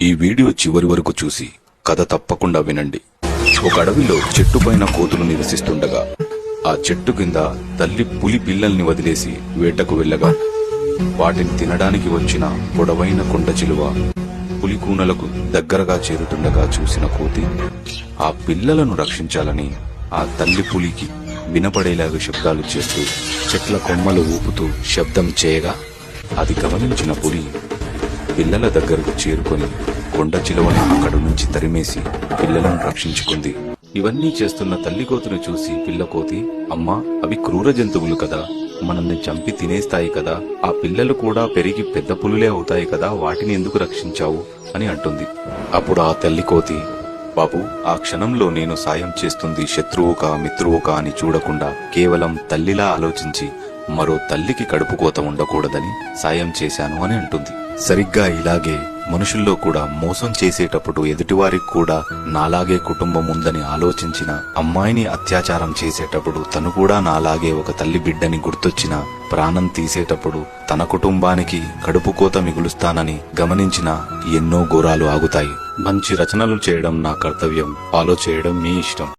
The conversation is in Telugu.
ఈ వీడియో చివరి వరకు చూసి కథ తప్పకుండా వినండి. ఒక అడవిలో చెట్టు పైన కోతులు నివసిస్తుండగా ఆ చెట్టు కింద తల్లి పులి పిల్లల్ని వదిలేసి వేటకు వెళ్ళగా వాటిని తినడానికి వచ్చిన పొడవైన కొండ చిలువ పులి కూనలకు దగ్గరగా చేరుతుండగా చూసిన కోతి ఆ పిల్లలను రక్షించాలని ఆ తల్లి పులికి వినపడేలాగా శబ్దాలు చేస్తూ చెట్ల కొమ్మలు ఊపుతూ శబ్దం చేయగా అది గమనించిన పులి పిల్లల దగ్గరకు చేరుకొని కొండ చిలువని అక్కడి నుంచి తరిమేసి పిల్లలను రక్షించుకుంది. ఇవన్నీ చేస్తున్న తల్లి కోతును చూసి పిల్లకోతి అమ్మా అవి క్రూర జంతువులు కదా. మనల్ని చంపి తినేస్తాయి కదా. ఆ పిల్లలు కూడా పెరిగి పెద్ద పులులే అవుతాయి కదా. వాటిని ఎందుకు రక్షించావు? అని అంటుంది. అప్పుడు ఆ తల్లి కోతి బాబు ఆ క్షణంలో నేను సాయం చేస్తుంది శత్రువుకా మిత్రువుకా అని చూడకుండా కేవలం తల్లిలా ఆలోచించి మరో తల్లికి కడుపుకోత ఉండకూడదని సాయం చేశాను అని అంటుంది. సరిగ్గా ఇలాగే మనుషుల్లో కూడా మోసం చేసేటప్పుడు ఎదుటివారికి కూడా నాలాగే కుటుంబం ఉందని ఆలోచించిన అమ్మాయిని అత్యాచారం చేసేటప్పుడు తను కూడా నాలాగే ఒక తల్లి బిడ్డని గుర్తొచ్చిన ప్రాణం తీసేటప్పుడు తన కుటుంబానికి కడుపుకోత మిగులుస్తానని గమనించిన ఎన్నో ఘోరాలు ఆగుతాయి. మంచి రచనలు చేయడం నా కర్తవ్యం. ఫాలో చేయడం మీ ఇష్టం.